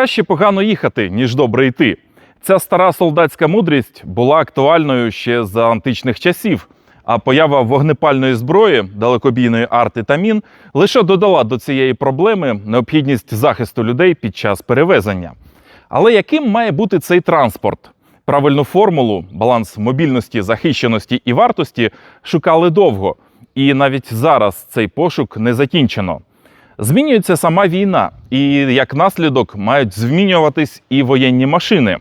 Краще погано їхати, ніж добре йти. Ця стара солдатська мудрість була актуальною ще за античних часів. А поява вогнепальної зброї, далекобійної арти та мін лише додала до цієї проблеми необхідність захисту людей під час перевезення. Але яким має бути цей транспорт? Правильну формулу, баланс мобільності, захищеності і вартості шукали довго, і навіть зараз цей пошук не закінчено. Змінюється сама війна, і як наслідок мають змінюватись і воєнні машини.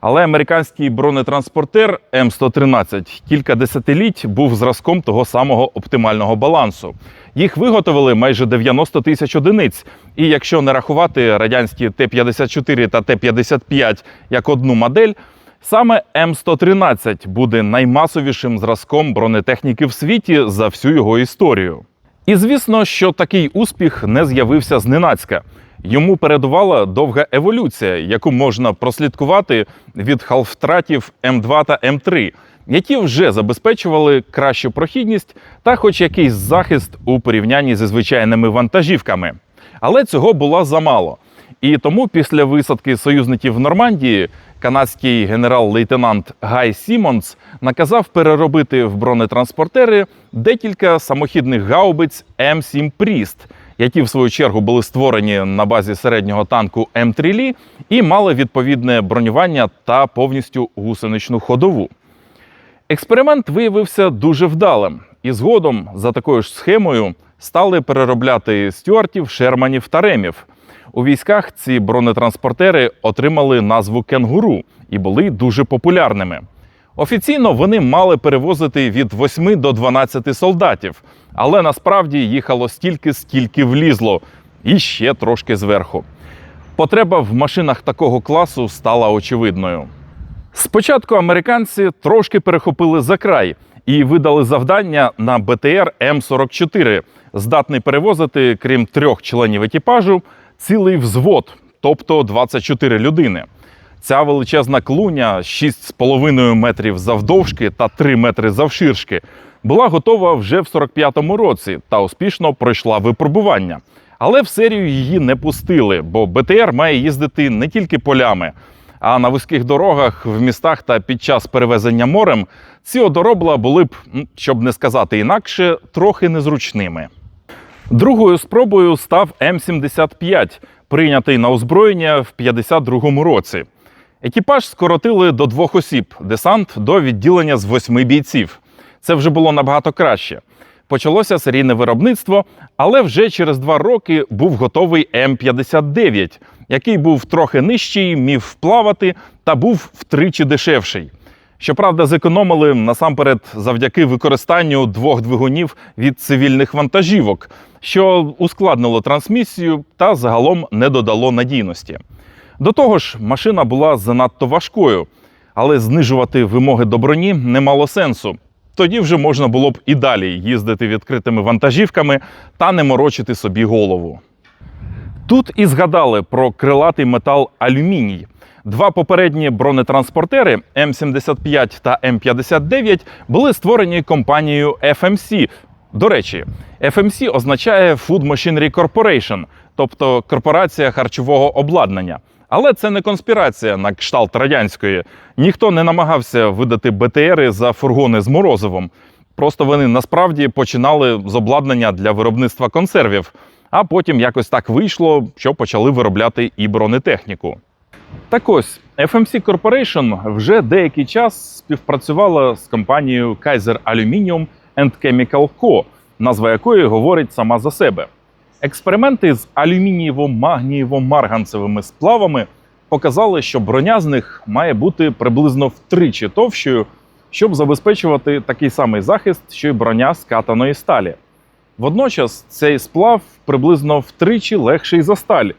Але американський бронетранспортер М113 кілька десятиліть був зразком того самого оптимального балансу. Їх виготовили майже 90 тисяч одиниць. І якщо не рахувати радянські Т-54 та Т-55 як одну модель, саме М113 буде наймасовішим зразком бронетехніки в світі за всю його історію. І звісно, що такий успіх не з'явився зненацька. Йому передувала довга еволюція, яку можна прослідкувати від халфтратів М2 та М3, які вже забезпечували кращу прохідність та хоч якийсь захист у порівнянні зі звичайними вантажівками. Але цього було замало. І тому після висадки союзників в Нормандії канадський генерал-лейтенант Гай Сімонс наказав переробити в бронетранспортери декілька самохідних гаубиць М7 Пріст, які в свою чергу були створені на базі середнього танку М3 Лі і мали відповідне бронювання та повністю гусеничну ходову. Експеримент виявився дуже вдалим, і згодом за такою ж схемою стали переробляти стюартів, шерманів та ремів. У військах ці бронетранспортери отримали назву кенгуру і були дуже популярними. Офіційно вони мали перевозити від 8 до 12 солдатів, але насправді їхало стільки, скільки влізло, і ще трошки зверху. Потреба в машинах такого класу стала очевидною. Спочатку американці трошки перехопили за край і видали завдання на БТР М44, здатний перевозити, крім трьох членів екіпажу, цілий взвод, тобто 24 людини. Ця величезна клуня 6,5 метрів завдовжки та 3 метри завширшки була готова вже в 45-му році та успішно пройшла випробування. Але в серію її не пустили, бо БТР має їздити не тільки полями, а на вузьких дорогах в містах та під час перевезення морем ці одоробла були б, щоб не сказати інакше, трохи незручними. Другою спробою став М75, прийнятий на озброєння в 52-му році. Екіпаж скоротили до двох осіб, десант до відділення з восьми бійців. Це вже було набагато краще. Почалося серійне виробництво, але вже через два роки був готовий М59, який був трохи нижчий, міг плавати та був втричі дешевший. Щоправда, зекономили насамперед завдяки використанню двох двигунів від цивільних вантажівок, що ускладнило трансмісію та загалом не додало надійності. До того ж, машина була занадто важкою, але знижувати вимоги до броні не мало сенсу. Тоді вже можна було б і далі їздити відкритими вантажівками та не морочити собі голову. Тут і згадали про крилатий метал алюміній. Два попередні бронетранспортери М75 та М59 були створені компанією FMC. До речі, FMC означає Food Machinery Corporation, тобто корпорація харчового обладнання. Але це не конспірація на кшталт радянської. Ніхто не намагався видати БТРи за фургони з морозивом. Просто вони насправді починали з обладнання для виробництва консервів, а потім якось так вийшло, що почали виробляти і бронетехніку. Так ось, FMC Corporation вже деякий час співпрацювала з компанією Kaiser Aluminium and Chemical Co., назва якої говорить сама за себе. Експерименти з алюмінієво-магнієво-марганцевими сплавами показали, що броня з них має бути приблизно втричі товщою, щоб забезпечувати такий самий захист, що й броня з катаної сталі. Водночас цей сплав приблизно втричі легший за сталь.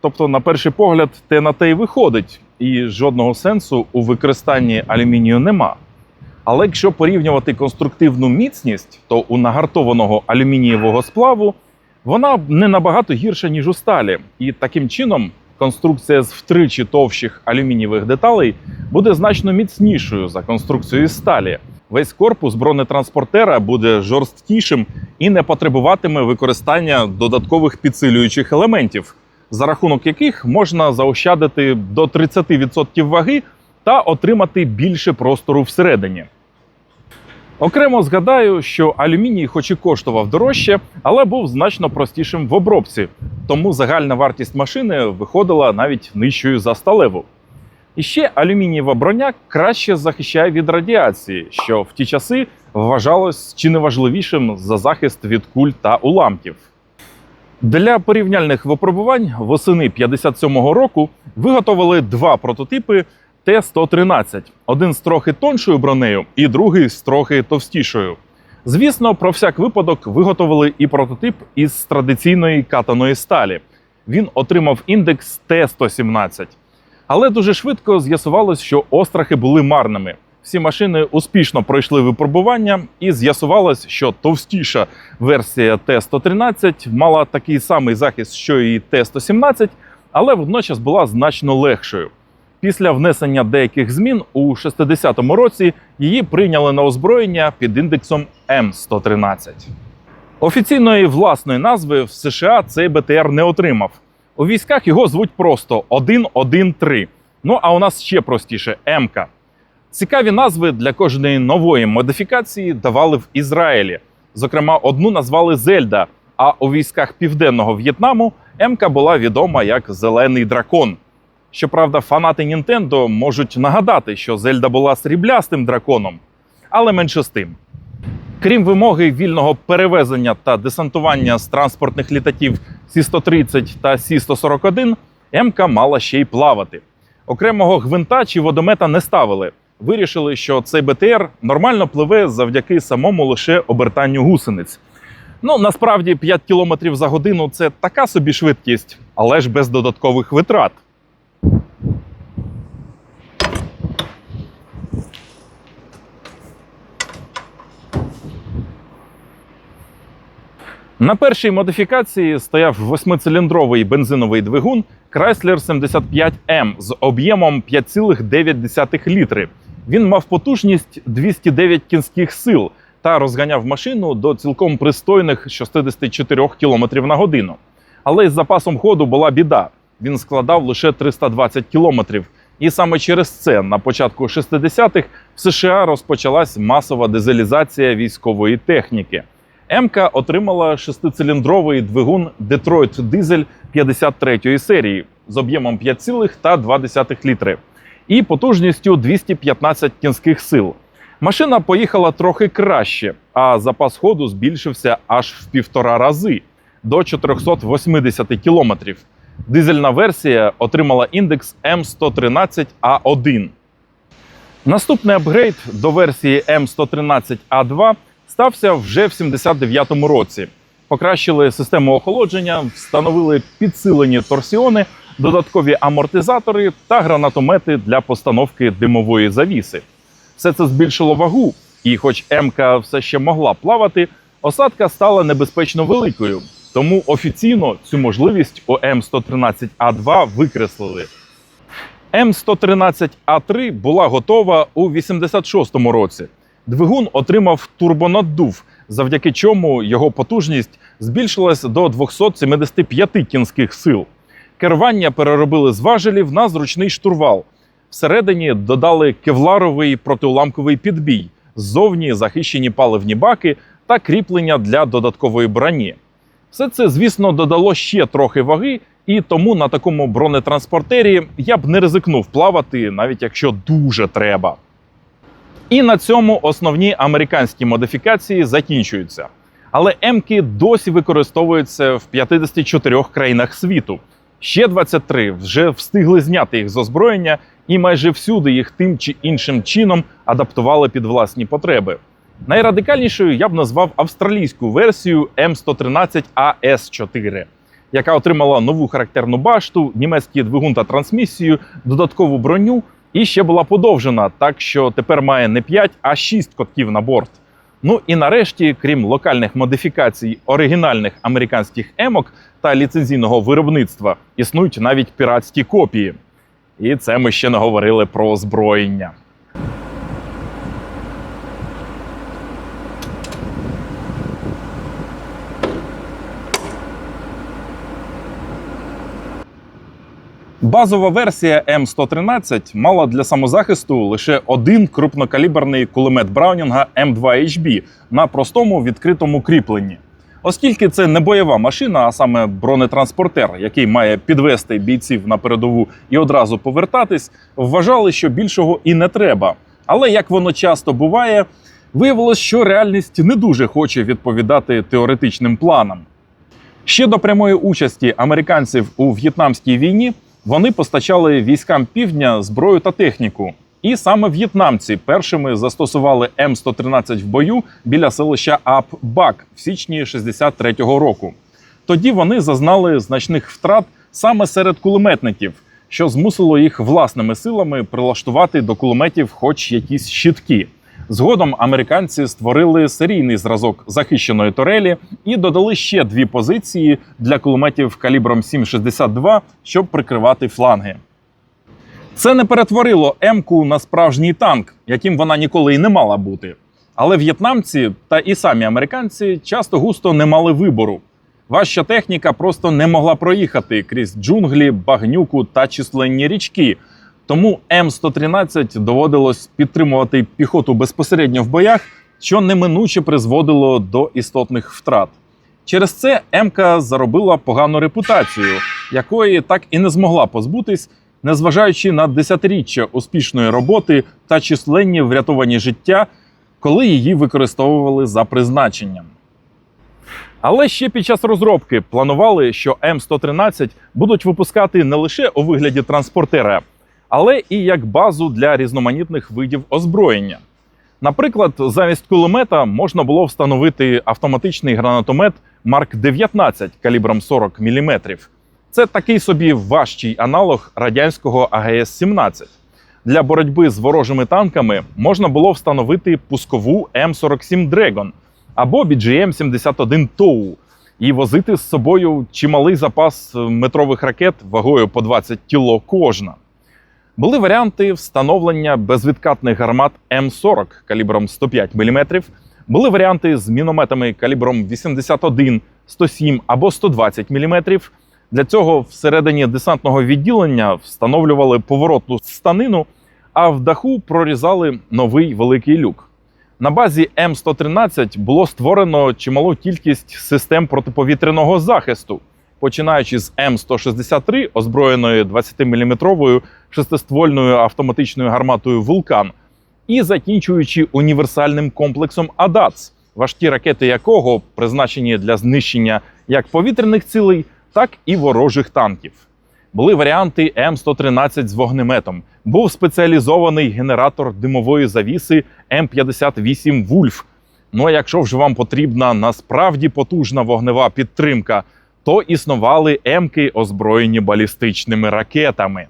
Тобто, на перший погляд, те на те й виходить, і жодного сенсу у використанні алюмінію нема. Але якщо порівнювати конструктивну міцність, то у нагартованого алюмінієвого сплаву вона не набагато гірша, ніж у сталі. І таким чином конструкція з втричі товщих алюмінієвих деталей буде значно міцнішою за конструкцію із сталі. Весь корпус бронетранспортера буде жорсткішим і не потребуватиме використання додаткових підсилюючих елементів. За рахунок яких можна заощадити до 30% ваги та отримати більше простору всередині. Окремо згадаю, що алюміній, хоч і коштував дорожче, але був значно простішим в обробці, тому загальна вартість машини виходила навіть нижчою за сталеву. І ще алюмінієва броня краще захищає від радіації, що в ті часи вважалось чи не важливішим за захист від куль та уламків. Для порівняльних випробувань восени 57-го року виготовили два прототипи Т-113. Один з трохи тоншою бронею, і другий з трохи товстішою. Звісно, про всяк випадок виготовили і прототип із традиційної катаної сталі. Він отримав індекс Т-117. Але дуже швидко з'ясувалось, що острахи були марними. Всі машини успішно пройшли випробування, і з'ясувалось, що товстіша версія Т-113 мала такий самий захист, що і Т-117, але водночас була значно легшою. Після внесення деяких змін у 60-му році її прийняли на озброєння під індексом М113. Офіційної власної назви в США цей БТР не отримав. У військах його звуть просто 113. Ну а у нас ще простіше МК. Цікаві назви для кожної нової модифікації давали в Ізраїлі. Зокрема, одну назвали Зельда. А у військах південного В'єтнаму МК була відома як Зелений дракон. Щоправда, фанати Нінтендо можуть нагадати, що Зельда була сріблястим драконом, але менше з тим. Крім вимоги вільного перевезення та десантування з транспортних літаків Сі-130 та Сі-141, МК мала ще й плавати. Окремого гвинта чи водомета не ставили. Вирішили, що цей БТР нормально пливе завдяки самому лише обертанню гусениць. Ну, насправді 5 км за годину це така собі швидкість, але ж без додаткових витрат. На першій модифікації стояв восьмициліндровий бензиновий двигун Chrysler 75M з об'ємом 5,9 літри. Він мав потужність 209 кінських сил та розганяв машину до цілком пристойних 64 км на годину. Але із запасом ходу була біда. Він складав лише 320 км. І саме через це на початку 60-х в США розпочалась масова дизелізація військової техніки. МК отримала шестициліндровий двигун Detroit Diesel 53-ї серії з об'ємом 5,2 літри і потужністю 215 кінських сил. Машина поїхала трохи краще, а запас ходу збільшився аж в півтора рази до 480 кілометрів. Дизельна версія отримала індекс М113А1. Наступний апгрейд до версії М113А2 стався вже в 79-му році. Покращили систему охолодження, встановили підсилені торсіони, додаткові амортизатори та гранатомети для постановки димової завіси. Все це збільшило вагу, і, хоч МК все ще могла плавати, осадка стала небезпечно великою. Тому офіційно цю можливість у М113А2 викреслили. М113А3 була готова у 86-му році. Двигун отримав турбонаддув, завдяки чому його потужність збільшилась до 275 кінських сил. Керування переробили з важелів на зручний штурвал. Всередині додали кевларовий протиуламковий підбій, ззовні захищені паливні баки та кріплення для додаткової броні. Все це, звісно, додало ще трохи ваги, і тому на такому бронетранспортері я б не ризикнув плавати, навіть якщо дуже треба. І на цьому основні американські модифікації закінчуються. Але М-ки досі використовуються в 54 країнах світу. Ще 23 вже встигли зняти їх з озброєння, і майже всюди їх тим чи іншим чином адаптували під власні потреби. Найрадикальнішою я б назвав австралійську версію М113АС4, яка отримала нову характерну башту, німецький двигун та трансмісію, додаткову броню і ще була подовжена, так що тепер має не 5, а 6 котків на борт. Ну і нарешті, крім локальних модифікацій оригінальних американських емок та ліцензійного виробництва, існують навіть піратські копії. І це ми ще не говорили про озброєння. Базова версія М113 мала для самозахисту лише один крупнокаліберний кулемет Браунінга М2HB на простому відкритому кріпленні. Оскільки це не бойова машина, а саме бронетранспортер, який має підвести бійців на передову і одразу повертатись, вважали, що більшого і не треба. Але як воно часто буває, виявилось, що реальність не дуже хоче відповідати теоретичним планам. Ще до прямої участі американців у в'єтнамській війні вони постачали військам півдня зброю та техніку. І саме в'єтнамці першими застосували М113 в бою біля селища Ап-Бак в січні 63-го року. Тоді вони зазнали значних втрат саме серед кулеметників, що змусило їх власними силами прилаштувати до кулеметів хоч якісь щитки. Згодом американці створили серійний зразок захищеної турелі і додали ще дві позиції для кулеметів калібром 7,62, щоб прикривати фланги. Це не перетворило М-ку на справжній танк, яким вона ніколи і не мала бути. Але в'єтнамці та і самі американці часто густо не мали вибору. Важча техніка просто не могла проїхати крізь джунглі, багнюку та численні річки. Тому М113 доводилось підтримувати піхоту безпосередньо в боях, що неминуче призводило до істотних втрат. Через це МК заробила погану репутацію, якої так і не змогла позбутись, незважаючи на десятиріччя успішної роботи та численні врятовані життя, коли її використовували за призначенням. Але ще під час розробки планували, що М113 будуть випускати не лише у вигляді транспортера, але і як базу для різноманітних видів озброєння. Наприклад, замість кулемета можна було встановити автоматичний гранатомет Марк 19 калібром 40 мм. Це такий собі важчий аналог радянського АГС-17. Для боротьби з ворожими танками можна було встановити пускову М47 Dragon або BGM-71 TOW і возити з собою чималий запас метрових ракет вагою по 20 кіло кожна. Були варіанти встановлення безвідкатних гармат М40 калібром 105 мм, були варіанти з мінометами калібром 81, 107 або 120 мм. Для цього всередині десантного відділення встановлювали поворотну станину, а в даху прорізали новий великий люк. На базі М113 було створено чималу кількість систем протиповітряного захисту, починаючи з М163, озброєною 20-мм шестиствольною автоматичною гарматою Вулкан, і закінчуючи універсальним комплексом АДАЦ, важкі ракети якого призначені для знищення як повітряних цілей, так і ворожих танків. Були варіанти М113 з вогнеметом. Був спеціалізований генератор димової завіси М58 Вульф. Ну а якщо вже вам потрібна насправді потужна вогнева підтримка, то існували М-ки, озброєні балістичними ракетами.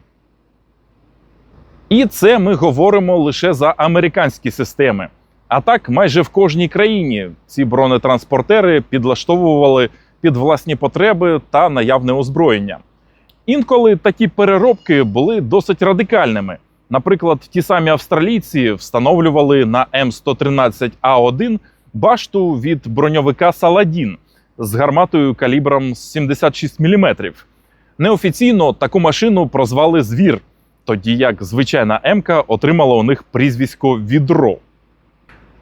І це ми говоримо лише за американські системи. А так, майже в кожній країні ці бронетранспортери підлаштовували під власні потреби та наявне озброєння. Інколи такі переробки були досить радикальними. Наприклад, ті самі австралійці встановлювали на М113А1 башту від броньовика Саладін з гарматою калібром 76 мм. Неофіційно таку машину прозвали Звір, тоді як звичайна МК отримала у них прізвисько Відро.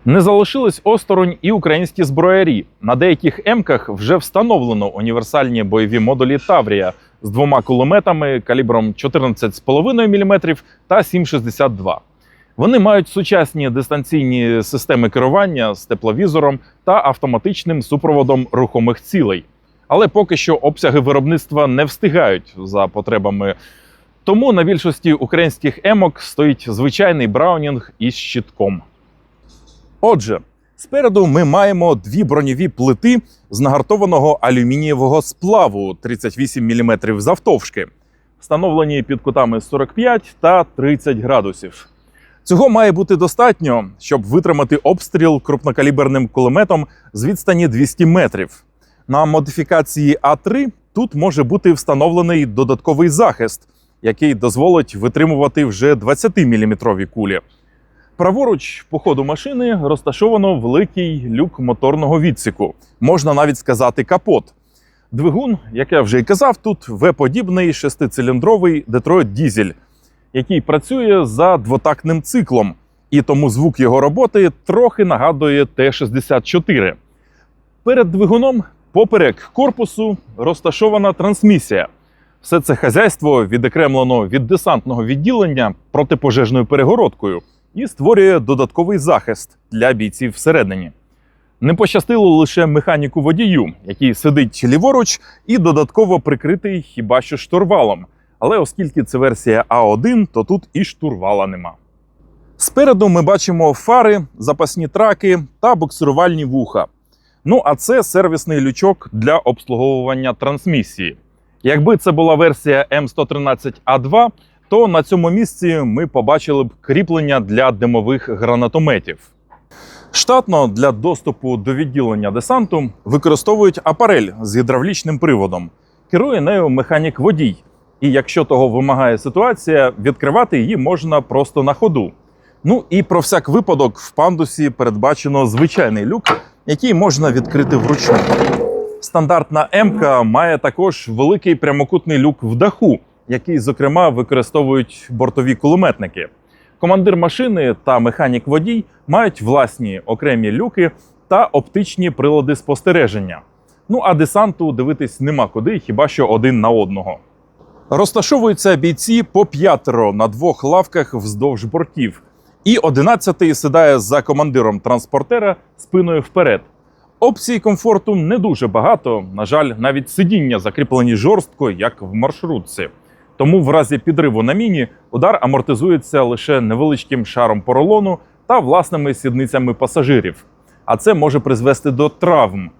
Не залишились осторонь і українські зброярі. На деяких емках вже встановлено універсальні бойові модулі Таврія з двома кулеметами калібром 14,5 мм та 7,62. Вони мають сучасні дистанційні системи керування з тепловізором та автоматичним супроводом рухомих цілей. Але поки що обсяги виробництва не встигають за потребами. Тому на більшості українських емок стоїть звичайний браунінг із щитком. Отже, спереду ми маємо дві броньові плити з нагартованого алюмінієвого сплаву 38 мм завтовшки, встановлені під кутами 45 та 30 градусів. Цього має бути достатньо, щоб витримати обстріл крупнокаліберним кулеметом з відстані 200 метрів. На модифікації А3 тут може бути встановлений додатковий захист, який дозволить витримувати вже 20-мм кулі. Праворуч по ходу машини розташовано великий люк моторного відсіку, можна навіть сказати капот. Двигун, як я вже й казав, тут V-подібний шестициліндровий Detroit Diesel, який працює за двотактним циклом, і тому звук його роботи трохи нагадує Т-64. Перед двигуном поперек корпусу розташована трансмісія. Все це хазяйство відокремлено від десантного відділення протипожежною перегородкою і створює додатковий захист для бійців всередині. Не пощастило лише механіку водію, який сидить ліворуч і додатково прикритий хіба що штурвалом. Але оскільки це версія А1, то тут і штурвала нема. Спереду ми бачимо фари, запасні траки та буксирувальні вуха. Ну а це сервісний лючок для обслуговування трансмісії. Якби це була версія М113А2, то на цьому місці ми побачили б кріплення для димових гранатометів. Штатно для доступу до відділення десанту використовують апарель з гідравлічним приводом. Керує нею механік водій. І якщо того вимагає ситуація, відкривати її можна просто на ходу. Ну і про всяк випадок в пандусі передбачено звичайний люк, який можна відкрити вручну. Стандартна М має також великий прямокутний люк в даху, який, зокрема, використовують бортові кулеметники. Командир машини та механік водій мають власні окремі люки та оптичні прилади спостереження. Ну а десанту дивитись нема куди, хіба що один на одного. Розташовуються бійці по п'ятеро на двох лавках вздовж бортів, і одинадцятий сідає за командиром транспортера спиною вперед. Опцій комфорту не дуже багато. На жаль, навіть сидіння закріплені жорстко, як в маршрутці. Тому в разі підриву на міні удар амортизується лише невеличким шаром поролону та власними сідницями пасажирів. А це може призвести до травм.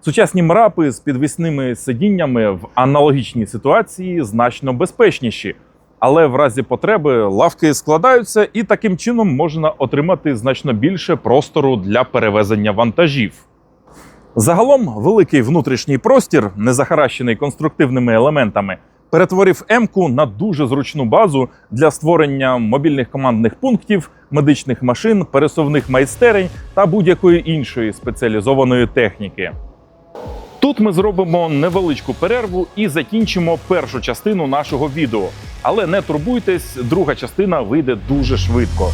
Сучасні мрапи з підвісними сидіннями в аналогічній ситуації значно безпечніші. Але в разі потреби лавки складаються, і таким чином можна отримати значно більше простору для перевезення вантажів. Загалом, великий внутрішній простір, не захаращений конструктивними елементами, перетворив М-ку на дуже зручну базу для створення мобільних командних пунктів, медичних машин, пересувних майстерень та будь-якої іншої спеціалізованої техніки. Тут ми зробимо невеличку перерву і закінчимо першу частину нашого відео. Але не турбуйтесь, друга частина вийде дуже швидко.